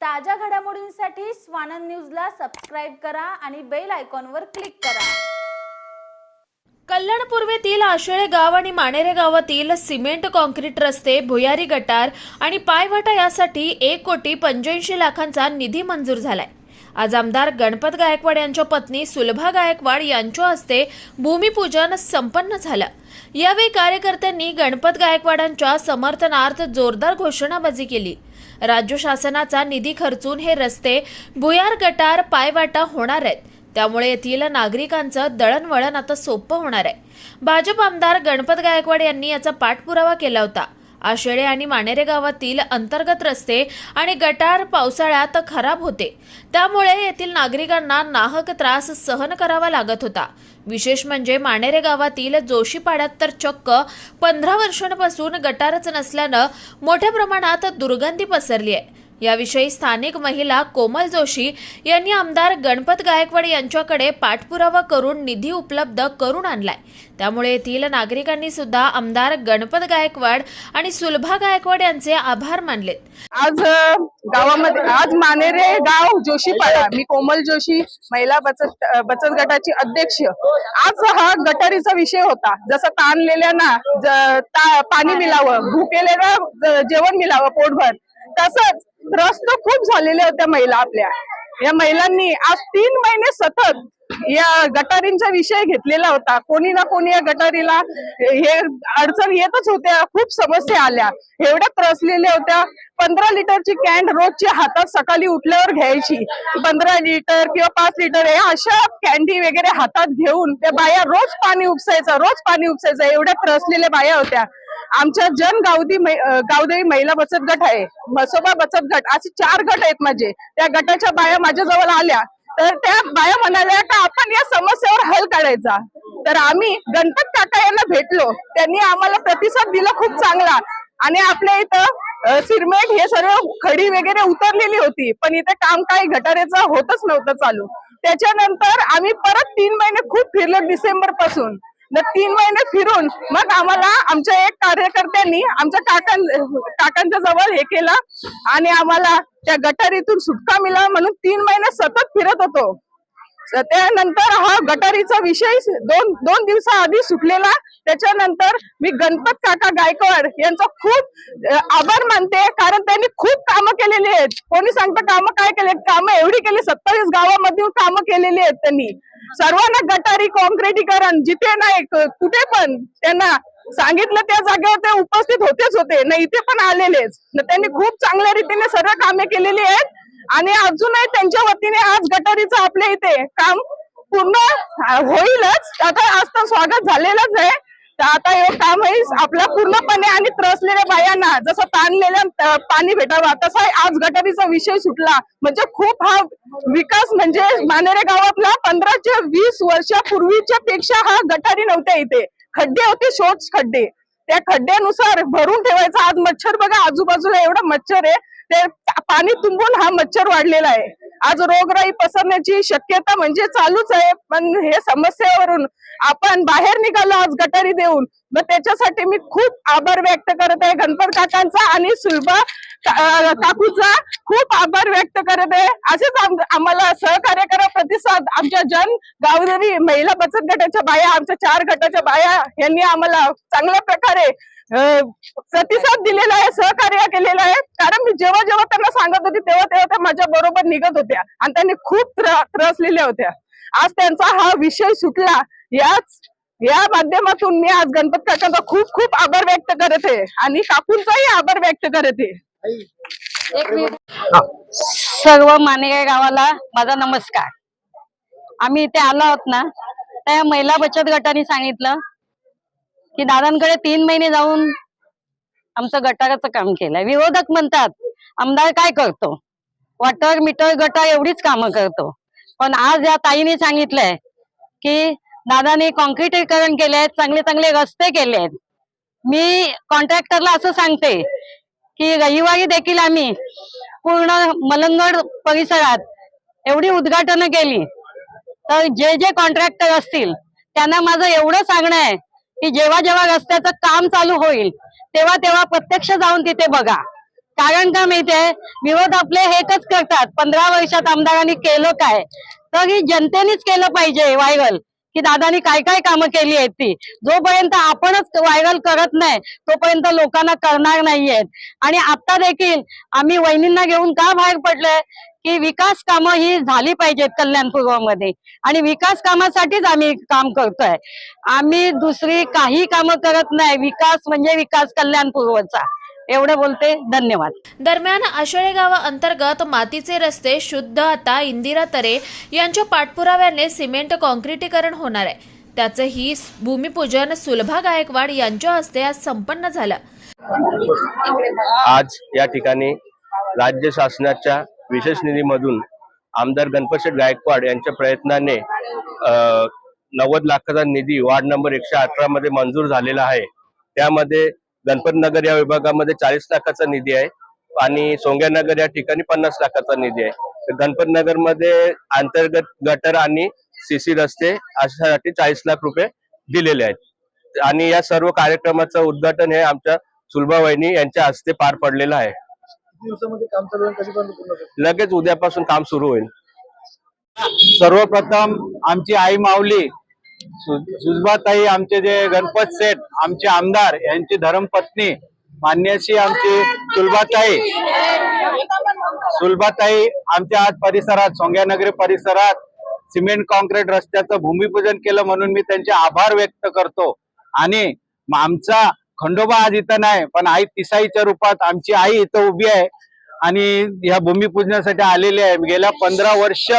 ताज्या घडामोडींसाठी स्वानंद न्यूजला सबस्क्राईब करा आणि बेल आयकॉनवर क्लिक करा. कल्याण पूर्वेतील आशेळे गाव आणि माणेरे गावातील सिमेंट कॉन्क्रीट रस्ते भुयारी गटार आणि पायवाटा यासाठी एक कोटी पंच्याऐंशी लाखांचा निधी मंजूर झालाय. आज आमदार गणपत गायकवाड यांच्या पत्नी सुलभा गायकवाड यांच्या हस्ते भूमिपूजन संपन्न झालं. यावेळी कार्यकर्त्यांनी गणपत गायकवाडांच्या समर्थनार्थ जोरदार घोषणाबाजी केली. राज्य शासनाचा निधी खर्चून हे रस्ते भुयार गटार पायवाटा होणार आहेत. त्यामुळे येथील नागरिकांचं दळणवळण आता सोपं होणार आहे. भाजप आमदार गणपत गायकवाड यांनी याचा पाठपुरावा केला होता. आशेळे आणि मानेरे गावातील अंतर्गत रस्ते आणि गटार पावसाळ्यात खराब होते. त्यामुळे येथील नागरिकांना नाहक त्रास सहन करावा लागत होता. विशेष म्हणजे मानेरे गावातील जोशीपाड्यात तर चक्क पंधरा वर्षांपासून गटारच नसल्यानं मोठ्या प्रमाणात दुर्गंधी पसरली आहे. याविषयी स्थानिक महिला कोमल जोशी यांनी आमदार गणपत गायकवाड यांच्याकडे पाठपुरावा करून निधी उपलब्ध करून आणलाय. त्यामुळे येथील नागरिकांनी सुद्धा आमदार गणपत गायकवाड आणि सुलभा गायकवाड यांचे आभार मानलेत. आज गावामध्ये आज मानेरे गाव जोशीपाडा मी कोमल जोशी महिला बचत बचत गटाची अध्यक्ष. आज हा गटारीचा विषय होता. जसं ताणलेल्यांना ना ता- पाणी मिळावं भुकेलेला जेवण मिळावं पोटभर तसंच त्रस्त खूप झालेल्या होत्या महिला आपल्या. या महिलांनी आज तीन महिने सतत या गटारींचा विषय घेतलेला होता. कोणी ना कोणी या गटारीला हे अडचण येतच होत्या खूप समस्या आल्या. एवढ्या त्रसलेल्या होत्या. पंधरा लिटरची कॅन रोजची हातात सकाळी उठल्यावर घ्यायची. पंधरा लिटर किंवा पाच लिटर हे अशा कॅन्डी वगैरे हातात घेऊन त्या बाया रोज पाणी उपसायचं रोज पाणी उपसायचं. एवढ्या त्रसलेल्या बाया होत्या. आमच्या जन गावदी गावदेवी महिला बचत गट आहे. मसोबा बचत गट. असे चार गट आहेत माझे. त्या गटाच्या बाया माझ्याजवळ आल्या. तर त्या बाया म्हणाल्या का आपण या समस्येवर हल काढायचा. तर आम्ही गणपत काका यांना भेटलो. त्यांनी आम्हाला प्रतिसाद दिला खूप चांगला. आणि आपल्या इथं सिरमेंट हे सर्व खडी वगैरे उतरलेली होती. पण इथे काम काही गटारेचं होतच नव्हतं चालू. त्याच्यानंतर आम्ही परत तीन महिने खूप फिरलो डिसेंबरपासून तीन महिने फिरून मग आम्हाला आमच्या एक कार्यकर्त्यांनी आमच्या काकां काकांच्या जवळ हे केलं आणि आम्हाला त्या गटारीतून सुटका मिळा म्हणून तीन महिने सतत फिरत होतो. त्यानंतर हा गटारीचा विषय दोन दोन दिवसाआधी सुटलेला. त्याच्यानंतर मी गणपत काका गायकवाड यांचा खूप आभार मानते. कारण त्यांनी खूप कामं केलेली आहेत. कोणी सांगतं कामं काय केले कामं एवढी केली सत्तावीस गावामध्ये कामं केलेली आहेत त्यांनी. सर्वांना गटारी कॉन्क्रिटीकरण जिथे नाही कुठे पण त्यांना सांगितलं त्या जागेवर ते उपस्थित होतेच होते. ना इथे पण आलेलेच. त्यांनी खूप चांगल्या रीतीने सर्व कामे केलेली आहेत. आणि अजूनही त्यांच्या वतीने आज गटारीचं आपल्या इथे काम पूर्ण होईलच. आता आज तर स्वागत झालेलंच आहे. तर आता हे काम आहे आपला पूर्णपणे आणि त्रसलेल्या बायांना जसं ताणलेल्या पाणी भेटावं तसा आज गटारीचा विषय सुटला. म्हणजे खूप हा विकास म्हणजे मानेरे गावातला पंधराच्या वीस वर्षापूर्वीच्या पेक्षा हा गटारी नव्हत्या इथे. खड्डे होते शोच खड्डे. त्या खड्ड्यानुसार भरून ठेवायचा. आज मच्छर बघा आजूबाजूला एवढा मच्छर आहे. ते पाणी तुंबून हा मच्छर वाढलेला आहे. आज रोगराई पसरण्याची शक्यता म्हणजे चालूच आहे. पण हे समस्येवरून आपण बाहेर निघालो आज गटारी देऊन. मग त्याच्यासाठी मी खूप आभार व्यक्त करत आहे. गणपत काकांचा आणि सुलभा काकूचा खूप आभार व्यक्त करत आहे. असेच आम- आम्हाला सहकार्य करा. प्रतिसाद आमच्या जन गावदेवी महिला बचत गटाच्या बाया आमच्या चार गटाच्या बाया यांनी आम्हाला चांगल्या प्रकारे प्रतिसाद दिलेला आहे सहकार्य केलेलं आहे. कारण मी जेव्हा जेव्हा सांगत होती तेव्हा तेव्हा त्या माझ्या बरोबर निघत होत्या. आणि त्यांनी खूप त्र- त्रसलेल्या होत्या. आज त्यांचा हा विषय सुटला. याच या माध्यमातून मी आज गणपत काकांचा खूप खूप आभार व्यक्त करत आहे. आणि काकूंचाही आभार व्यक्त करत आहे. सर्व मानेगाव गावाला माझा नमस्कार. आम्ही इथे आलो आहोत ना त्या महिला बचत गटाने सांगितलं की दादांकडे तीन महिने जाऊन आमचं गटाराचं काम केलंय. विरोधक म्हणतात आमदार काय करतो? वॉटर मीटर गटर एवढीच कामं करतो. पण आज या ताईने सांगितलंय की दादाने कॉन्क्रिटीकरण केले आहेत चांगले चांगले रस्ते केले आहेत मी कॉन्ट्रॅक्टरला असं सांगते की रविवारी देखील आम्ही पूर्ण मलंगड परिसरात एवढी उद्घाटन केली. तर जे जे कॉन्ट्रॅक्टर असतील त्यांना माझं एवढं सांगणं आहे की जेव्हा जेव्हा रस्त्याचं काम चालू होईल तेव्हा तेव्हा प्रत्यक्ष जाऊन तिथे बघा. कारण का माहितीये? विरोध आपले हेच करतात. पंधरा वर्षात आमदारांनी केलं काय? तर ही जनतेनेच केलं पाहिजे व्हायरल की दादानी काय काय कामं केली आहेत ती? जोपर्यंत आपणच व्हायरल करत नाही तोपर्यंत लोकांना करणार नाहीयेत. आणि आता देखील आम्ही वहिनींना घेऊन का बाहेर पडलोय? की विकास कामं ही झाली पाहिजेत कल्याणपूर्वमध्ये आणि विकास कामासाठीच आम्ही काम करतोय. आम्ही दुसरी काही कामं करत नाही. विकास म्हणजे विकास कल्याणपूर्वचा एवढं बोलते धन्यवाद. दरम्यान आषळे गावाअंतर्गत मातीचे रस्ते शुद्ध आता इंदिरा तरे यांच्या पाठपुराव्याने सिमेंट कॉन्क्रिटीकरण होणार आहे. त्याचंही भूमिपूजन सुलभा गायकवाड यांच्या हस्ते आज संपन्न झालं. आज या ठिकाणी राज्य शासनाच्या विशेष निधीमधून आमदार गणपतशेठ गायकवाड यांच्या प्रयत्नाने नव्वद लाखाचा निधी वार्ड नंबर एकशे अठरा मध्ये मंजूर झालेला आहे. त्यामध्ये गणपत नगर या विभागामध्ये चाळीस लाखाचा निधी आहे आणि सोंग्या नगर या ठिकाणी पन्नास लाखाचा निधी आहे. तर गणपत नगरमध्ये अंतर्गत गटर आणि सीसी रस्ते अशासाठी चाळीस लाख रुपये दिलेले आहेत. आणि या सर्व कार्यक्रमाचं उद्घाटन हे आमच्या सुलभा वहिनी यांच्या हस्ते पार पडलेलं आहे. दिवसामध्ये काम चालू आहे कधीपर्यंत पूर्ण होईल? लगेच उद्यापासून काम सुरू होईल. सर्वप्रथम आमची आई माऊली सुजबाताई आमचे जे गणपत सेठ आमचे आमदार यांची धर्मपत्नी मान्यशी आमची सुलभाताई सुलभाताई आमच्या आज परिसरात सोंग्यानगरी परिसरात सिमेंट कॉन्क्रीट रस्त्याचं भूमिपूजन केलं म्हणून मी त्यांचे आभार व्यक्त करतो. आणि आमचा खंडोबा आज इथं नाही पण आई तिसाईच्या रूपात आमची आई इथं उभी आहे आणि ह्या भूमिपूजनासाठी आलेली आहे. गेल्या पंधरा वर्ष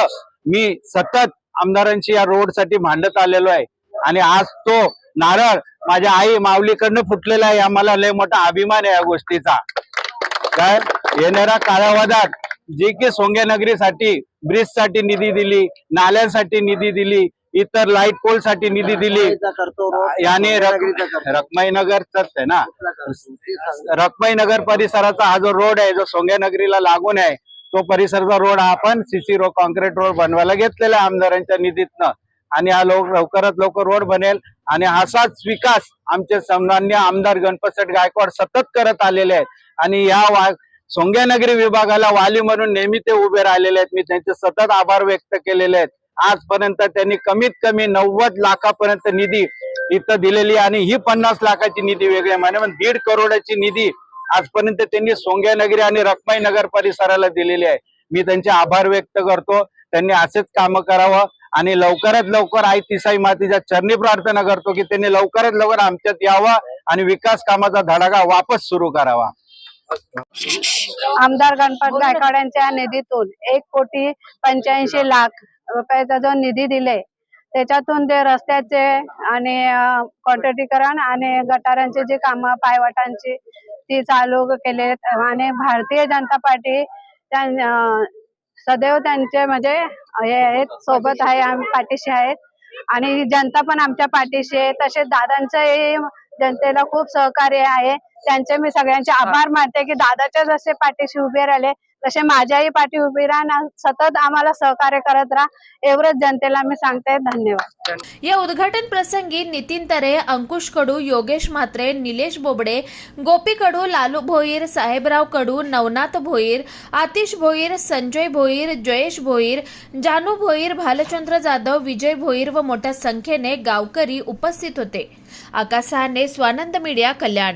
मी सतत आमदारांशी या रोडसाठी भांडत आलेलो आहे. आणि आज तो नारळ माझ्या आई माऊलीकडनं फुटलेला आहे. आम्हाला लय मोठा अभिमान आहे या गोष्टीचा. काय? येणाऱ्या कालावधात जे की सोंग्या नगरीसाठी ब्रिजसाठी निधी दिली नाल्यांसाठी निधी दिली इतर लाइट पोलसाठी निधी दिली. याने रखमाई नगरच आहे ना. रखमाई नगर परिसराचा हा जो रोड आहे जो सोंग्या नगरीला लागून आहे तो परिसरचा रोड हा आपण सीसी रोड कॉन्क्रीट रोड बनवायला घेतलेला आहे आमदारांच्या निधीतनं. आणि हा लोक लवकरात लवकर रोड बनेल. आणि असाच विकास आमचे सन्मान्य आमदार गणपतसेठ गायकवाड सतत करत आलेले आहेत. आणि या वा सोंग्यानगरी विभागाला वाली म्हणून नेहमी ते उभे राहिलेले आहेत. मी त्यांचे सतत आभार व्यक्त केलेले आहेत. आजपर्यंत त्यांनी कमीत कमी नव्वद लाखापर्यंत निधी इथं दिलेली आहे. आणि ही पन्नास लाखाची निधी वेगळी आहे. म्हणजे दीड करोडाची निधी आजपर्यंत त्यांनी सोंग्यानगरी आणि रखमाई नगर परिसराला दिलेली आहे. मी त्यांचे आभार व्यक्त करतो. त्यांनी असेच कामं करावं आणि लवकरात लवकर आई तिसाई मातीच्या चरणी प्रार्थना करतो की त्यांनी लवकरात लवकर आमच्यात यावं आणि विकास कामाचा धडाका वापस सुरू करावा. आमदार गणपत गायकवाड यांच्या निधीतून एक कोटी पंच्याऐंशी लाख रुपयाचा जो निधी दिले त्याच्यातून ते रस्त्याचे आणि कॉन्ट्रॅक्टीकरण आणि गटारांची जी कामं पायवाटांची ती चालू केले आहेत. आणि भारतीय जनता पार्टी सदैव त्यांचे म्हणजे हे आहेत सोबत आहे आम्ही पाठीशी आहेत. आणि जनता पण आमच्या पाठीशी आहे. तसेच दादांचंही जनतेला खूप सहकार्य आहे. त्यांचे मी सगळ्यांचे आभार मानते की दादाच्या जसे पाठीशी उभे राहिले तसे माझ्याही पाठी उभी राहा सतत आम्हाला सहकार्य करत राहा. एवढंच जनतेला मी सांगते धन्यवाद. या उद्घाटन प्रसंगी नितीन तरे अंकुश कडू योगेश म्हात्रे निलेश बोबडे गोपी कडू लालू भोईर साहेबराव कडू नवनाथ भोईर आतिश भोईर संजय भोईर जयेश भोईर जानू भोईर भालचंद्र जाधव विजय भोईर व मोठ्या संख्येने गावकरी उपस्थित होते. आकाशाने स्वानंद मीडिया कल्याण.